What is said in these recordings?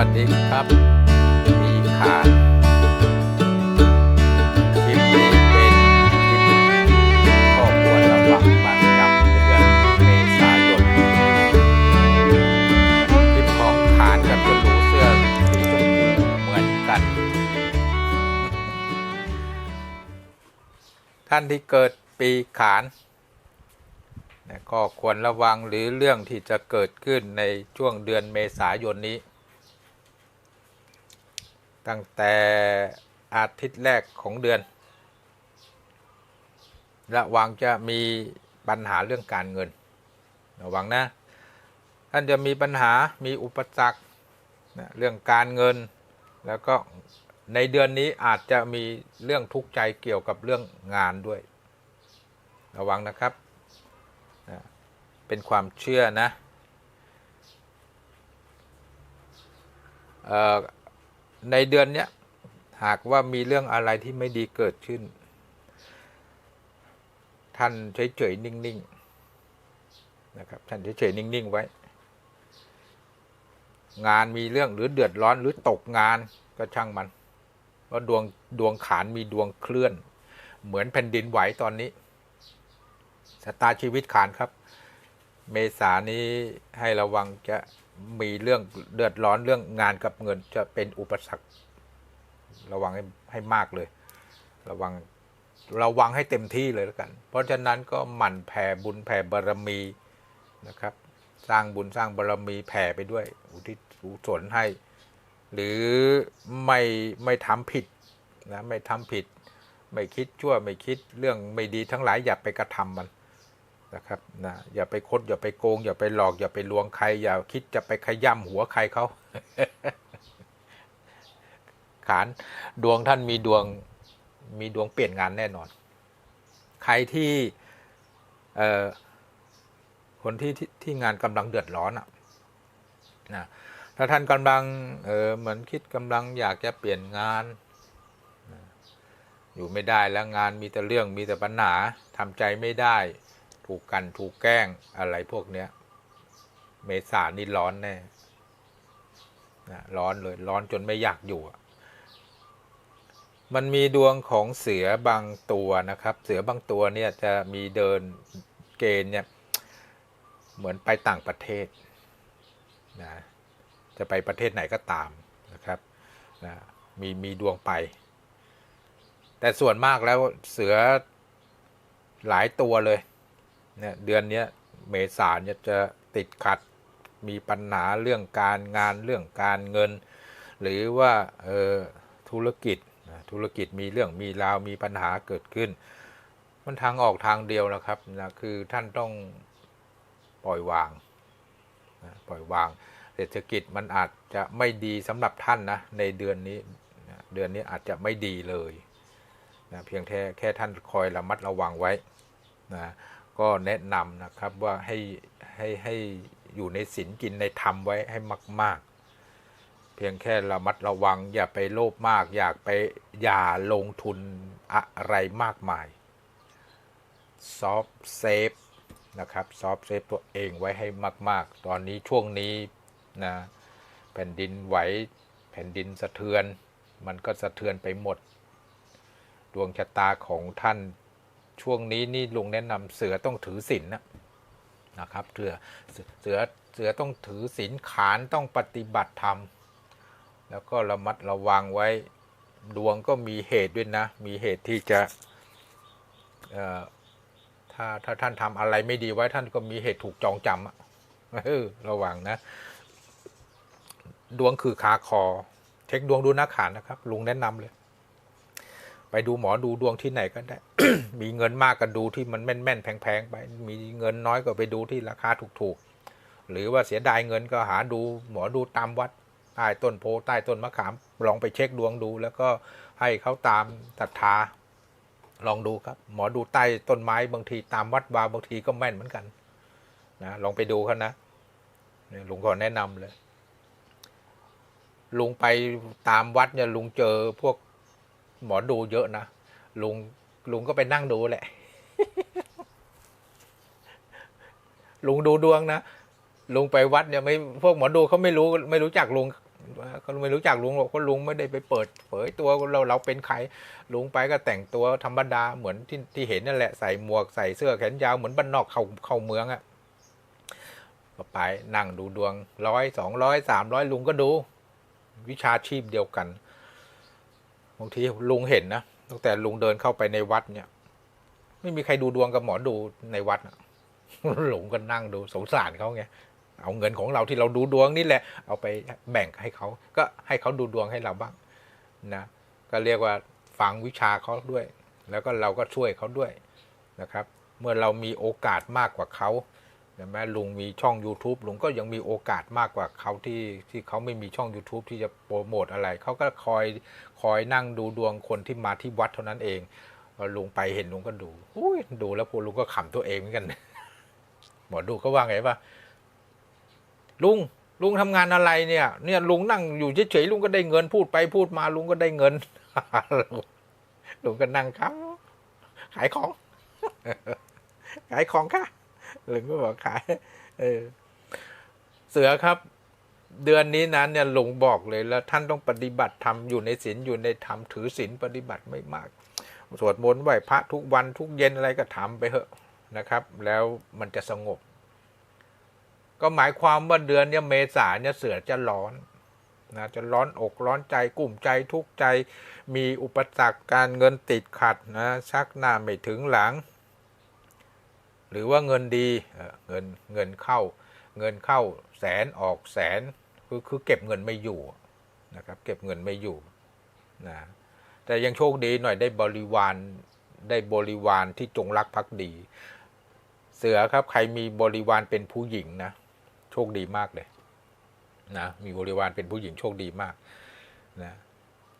วัสดีครับ มีขาคลิปนี้เป็นคลิปข้อควรระวังประจำเดือนเมษายนคลิปของขานกับคุณหนูเสื้อสีชมพูเหมือนกัน ท่านที่เกิดปีขานก็ควรระวังหรือเรื่องที่จะเกิดขึ้นในช่วงเดือนเมษายนนี้ ตั้งแต่อาทิตย์แรกของเดือน ระวังจะมีปัญหาเรื่องการเงิน ระวังนะ ท่านจะมีปัญหา มีอุปสรรคนะเรื่องการเงิน แล้วก็ในเดือนนี้อาจจะมีเรื่องทุกข์ใจเกี่ยวกับเรื่องงานด้วย ระวังนะครับนะเป็นความเชื่อนะเอ่อ ในเดือนเนี้ยหากว่ามีเรื่องอะไรที่ไม่ดีเกิดขึ้น ท่านเฉยๆนิ่งๆนะครับ ท่านเฉยๆนิ่งๆไว้ งานมีเรื่องหรือเดือดร้อนหรือตกงานก็ช่างมันเพราะดวงดวงขานมีดวงเคลื่อน เหมือนแผ่นดินไหวตอนนี้ชะตาชีวิตขานครับ เมษานี้ให้ระวังจะ มีเรื่องเดือดร้อนเรื่องงานกับเงินจะเป็นอุปสรรค ระวังให้ให้มากเลย ระวังระวังให้เต็มที่เลยแล้วกัน เพราะฉะนั้นก็หมั่นแผ่บุญแผ่บารมีนะครับ สร้างบุญสร้างบารมีแผ่ไปด้วย อุทิศอุศลให้ หรือไม่ไม่ทำผิดนะไม่ทำผิด ไม่คิดชั่วไม่คิดเรื่องไม่ดีทั้งหลายอย่าไปกระทำมัน นะครับนะอย่าไปคดอย่าไปโกง อย่าไปหลอก อย่าไปลวงใคร อย่าคิดจะไปขย่ำหัวใครเขาขานดวงท่านมีดวงมีดวงเปลี่ยนงานแน่นอน ใครที่เอ่อคนที่ที่ที่งานกำลังเดือดร้อนอะนะถ้าท่านกำลังเออเหมือนคิดกำลังอยากจะเปลี่ยนงานอยู่ไม่ได้แล้วงานมีแต่เรื่องมีแต่ปัญหาทำใจไม่ได้ ถูกกันถูกแกล้งอะไรพวกเนี้ย เมษานี่ร้อนแน่นะร้อนเลยร้อนจนไม่อยากอยู่ มันมีดวงของเสือบางตัวนะครับ เสือบางตัวเนี่ยจะมีเดินเกณฑ์เนี่ยเหมือนไปต่างประเทศนะจะไปประเทศไหนก็ตามนะครับนะมีมีดวงไป แต่ส่วนมากแล้วเสือหลายตัวเลย เนี่ยเดือนนี้เมษาเนี่ยจะติดขัดมีปัญหาเรื่องการงานเรื่องการเงิน หรือว่าออธุรกิจธุรกิจมีเรื่องมีราวมีปัญหาเกิดขึ้น มันทางออกทางเดียวนะครับนะคือท่านต้องปล่อยวางนะปล่อยวาง เศรษฐกิจมันอาจจะไม่ดีสำหรับท่านนะในเดือนนี้นะเดือนนี้อาจจะไม่ดีเลยนะเพียงแค่แค่ท่านคอยระมัดระวังไว้นะ ก็แนะนำนะครับว่าให้ให้ให้อยู่ในศีลกินในธรรมไว้ให้มาก ๆ เพียงแค่ระมัดระวังอย่าไปโลภมาก อยากไปอย่าลงทุนอะไรมากมายซอฟเซฟนะครับซอฟเซฟตัวเองไว้ให้มาก ๆ ตอนนี้ช่วงนี้นะแผ่นดินไหวแผ่นดินสะเทือน มันก็สะเทือนไปหมด ดวงชะตาของท่าน ช่วงนี้นี่ลุงแนะนำเสือต้องถือศีลนะนะครับเสือเสือเสือต้องถือศีลขานต้องปฏิบัติธรรม แล้วก็ระมัดระวังไว้ดวงก็มีเหตุด้วยนะ มีเหตุที่จะถ้าถ้าท่านทำอะไรไม่ดีไว้ท่านก็มีเหตุถูกจองจำอะระวังนะ ดวงคือขาคอ เช็คดวงดูหนักขานนะครับ ลุงแนะนำเลย ไปดูหมอดูดวงที่ไหนก็ได้ มีเงินมากก็ดูที่มันแม่นแม่นๆแพงๆไป มีเงินน้อยก็ไปดูที่ราคาถูกๆ หรือว่าเสียดายเงินก็หาดูหมอดูตามวัดใต้ต้นโพใต้ต้นมะขาม ลองไปเช็คดวงดู แล้วก็ให้เขาตามศรัทธา ลองดูครับ หมอดูใต้ต้นไม้บางทีตามวัดวาบางทีก็แม่นเหมือนกันนะลองไปดูเขานะลุงขอแนะนำเลย ลุงไปตามวัดเนี่ยลุงเจอพวก หมอดูเยอะนะลุงลุงก็ไปนั่งดูแหละ ลุงดูดวงนะลุงไปวัดเนี่ยไม่พวกหมอดูเขาไม่รู้ไม่รู้จักลุงเขาไม่รู้จักลุงหรอกเพราะลุงไม่ได้ไปเปิด เผยตัวเราเราเป็นใครลุงไปก็แต่งตัวธรรมดาเหมือนที่ที่เห็นนั่นแหละใส่หมวกใส่เสื้อแขนยาวเหมือนบ้านนอกเข้าเข้าเมืองอะไปนั่งดูดวงร้อยสองร้อยสามร้อยลุงก็ดู วิชาชีพเดียวกัน บางทีลุงเห็นนะตั้งแต่ลุงเดินเข้าไปในวัดเนี่ย ไม่มีใครดูดวงกับหมอดูในวัดอะลุงก็นั่งดูสงสารเขาไงเอาเงินของเราที่เราดูดวงนี่แหละ เอาไปแบ่งให้เขาก็ให้เขาดูดวงให้เราบ้างนะก็เรียกว่าฟังวิชาเขาด้วย แล้วก็เราก็ช่วยเขาด้วยนะครับ เมื่อเรามีโอกาสมากกว่าเขา เห็นไหมลุงมีช่อง YouTube ลุงก็ยังมีโอกาสมากกว่าเขาที่ที่เขาไม่มีช่อง YouTube ที่จะโปรโมทอะไร เขาก็คอยคอยนั่งดูดวงคนที่มาที่วัดเท่านั้นเองพอลุงไปเห็นลุงก็ดูอุ้ยดูแล้วพอลุงก็ขำตัวเองเหมือนกันหมอดูก็ว่าไงปะลุงลุงทำงานอะไรเนี่ย เนี่ยลุงนั่งอยู่เฉยๆลุงก็ได้เงินพูดไปพูดมาลุงก็ได้เงินลุงก็นั่งครับขายของ ขายของค่ะ หลุงก็บอกขาย เออ เสือครับ เดือนนี้นั้นเนี่ยหลุงบอกเลยแล้ว ท่านต้องปฏิบัติธรรมอยู่ในศีลอยู่ในธรรมถือศีลปฏิบัติไม่มากสวดมนต์ไหว้พระทุกวันทุกเย็นอะไรก็ทำไปเถอะนะครับ แล้วมันจะสงบ ก็หมายความว่าเดือนเนี้ยเมษาเนี่ยเสือจะร้อนนะจะร้อนอกร้อนใจกลุ่มใจทุกใจ มีอุปสรรคการเงินติดขัดนะชักหน้าไม่ถึงหลัง หรือว่าเงินดีเงินเงินเข้า เงินเข้าแสนออกแสนคือคือเก็บเงินไม่อยู่นะครับเก็บเงินไม่อยู่นะแต่ยังโชคดีหน่อยได้บริวารได้บริวารที่จงรักภักดี เสือครับใครมีบริวารเป็นผู้หญิงนะโชคดีมากเลยนะมีบริวารเป็นผู้หญิงโชคดีมากนะ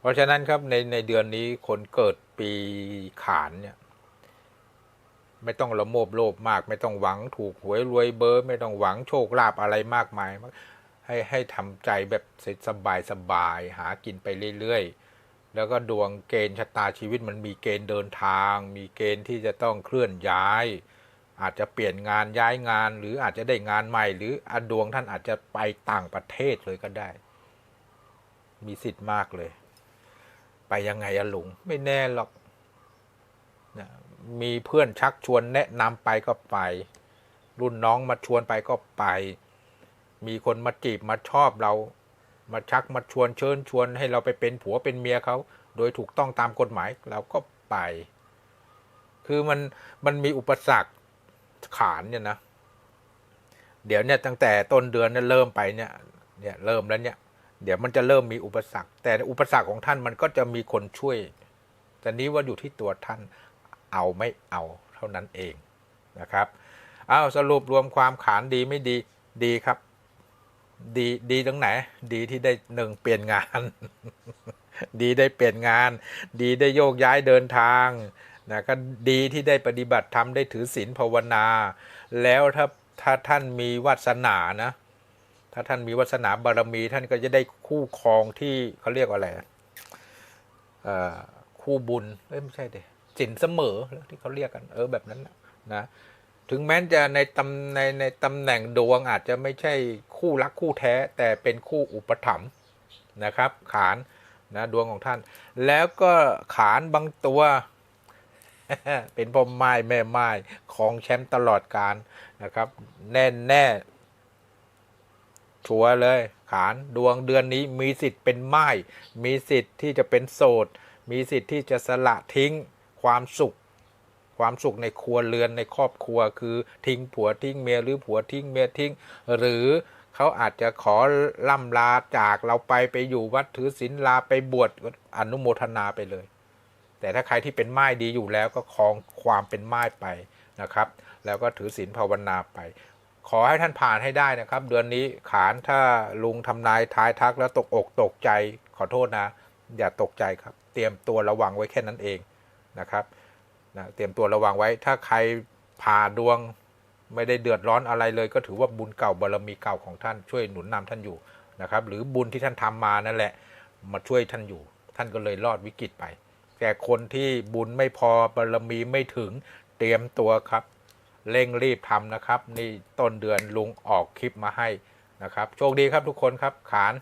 เพราะฉะนั้นครับในในเดือนนี้คนเกิดปีขานเนี่ย ไม่ต้องละโมบโลภมาก ไม่ต้องหวังถูกหวยรวยเบอร์ ไม่ต้องหวังโชคลาภอะไรมากมาย ให้ให้ทำใจแบบสบายสบายหากินไปเรื่อยๆ แล้วก็ดวงเกณฑ์ชะตาชีวิตมันมีเกณฑ์เดินทาง มีเกณฑ์ที่จะต้องเคลื่อนย้าย อาจจะเปลี่ยนงานย้ายงาน หรืออาจจะได้งานใหม่ หรืออดวงท่านอาจจะไปต่างประเทศเลยก็ได้ มีสิทธิ์มากเลย ไปยังไงอะลุงไม่แน่หรอกนะ มีเพื่อนชักชวนแนะนำไปก็ไป รุ่นน้องมาชวนไปก็ไป มีคนมาจีบมาชอบเรา มาชักมาชวนเชิญชวนให้เราไปเป็นผัวเป็นเมียเขา โดยถูกต้องตามกฎหมายเราก็ไป คือมันมันมีอุปสรรคขานเนี่ยนะ เดี๋ยวเนี่ยตั้งแต่ต้นเดือนเนี่ยเริ่มไปเนี่ย เนี่ยเริ่มแล้วเนี่ย เดี๋ยวมันจะเริ่มมีอุปสรรค แต่อุปสรรคของท่านมันก็จะมีคนช่วย แต่นี้ว่าอยู่ที่ตัวท่าน เอาไม่เอาเท่านั้นเองนะครับเอาสรุปรวมความขานดีไม่ดีดีครับ ดีดีตรงไหน ดีที่ได้หนึ่งเปลี่ยนงาน ดีได้เปลี่ยนงาน ดีได้โยกย้ายเดินทางนะก็ดีที่ได้ปฏิบัติธรรมได้ถือศีลภาวนา แล้วถ้าถ้าท่านมีวาสนานะ ถ้าท่านมีวาสนาบารมี ท่านก็จะได้คู่ครองที่เขาเรียกว่าอะไรคู่บุญเอ้ยไม่ใช่เด สินเสมอที่เขาเรียกกัน เออแบบนั้นนะ ถึงแม้จะในตำในในตำแหน่งดวงอาจจะไม่ใช่คู่รักคู่แท้ แต่เป็นคู่อุปถัมภ์นะครับ ขานนะดวงของท่าน แล้วก็ขานบางตัว เป็นพ่อไม้แม่ไม้ของแชมป์ตลอดการนะครับ แน่แน่ชัวเลย ขานดวงเดือนนี้มีสิทธิ์เป็นไม้มีสิทธิ์ที่จะเป็นโสด มีสิทธิ์ที่จะสละทิ้ง ความสุข ความสุขในครัวเรือนในครอบครัว คือทิ้งผัวทิ้งเมียหรือผัวทิ้งเมียทิ้ง หรือเขาอาจจะขอล่ำลาจากเราไปไปอยู่วัดถือศีลลาไปบวชอนุโมทนาไปเลย แต่ถ้าใครที่เป็นไม้ดีอยู่แล้วก็คองความเป็นไม้ไปนะครับ แล้วก็ถือศีลภาวนาไป ขอให้ท่านผ่านให้ได้นะครับ เดือนนี้ขานถ้าลุงทำนายทายทักแล้วตกอกตกใจขอโทษนะ อย่าตกใจครับ เตรียมตัวระวังไว้แค่นั้นเอง นะครับนะเตรียมตัวระวังไว้ ถ้าใครผ่าดวงไม่ได้เดือดร้อนอะไรเลย ก็ถือว่าบุญเก่าบารมีเก่าของท่านช่วยหนุนนำท่านอยู่นะครับ หรือบุญที่ท่านทำมานั่นแหละ มาช่วยท่านอยู่ ท่านก็เลยรอดวิกฤตไป แต่คนที่บุญไม่พอบารมีไม่ถึงเตรียมตัวครับ เร่งรีบทำนะครับ นี่ต้นเดือนลุงออกคลิปมาให้นะครับ โชคดีครับทุกคนครับขาน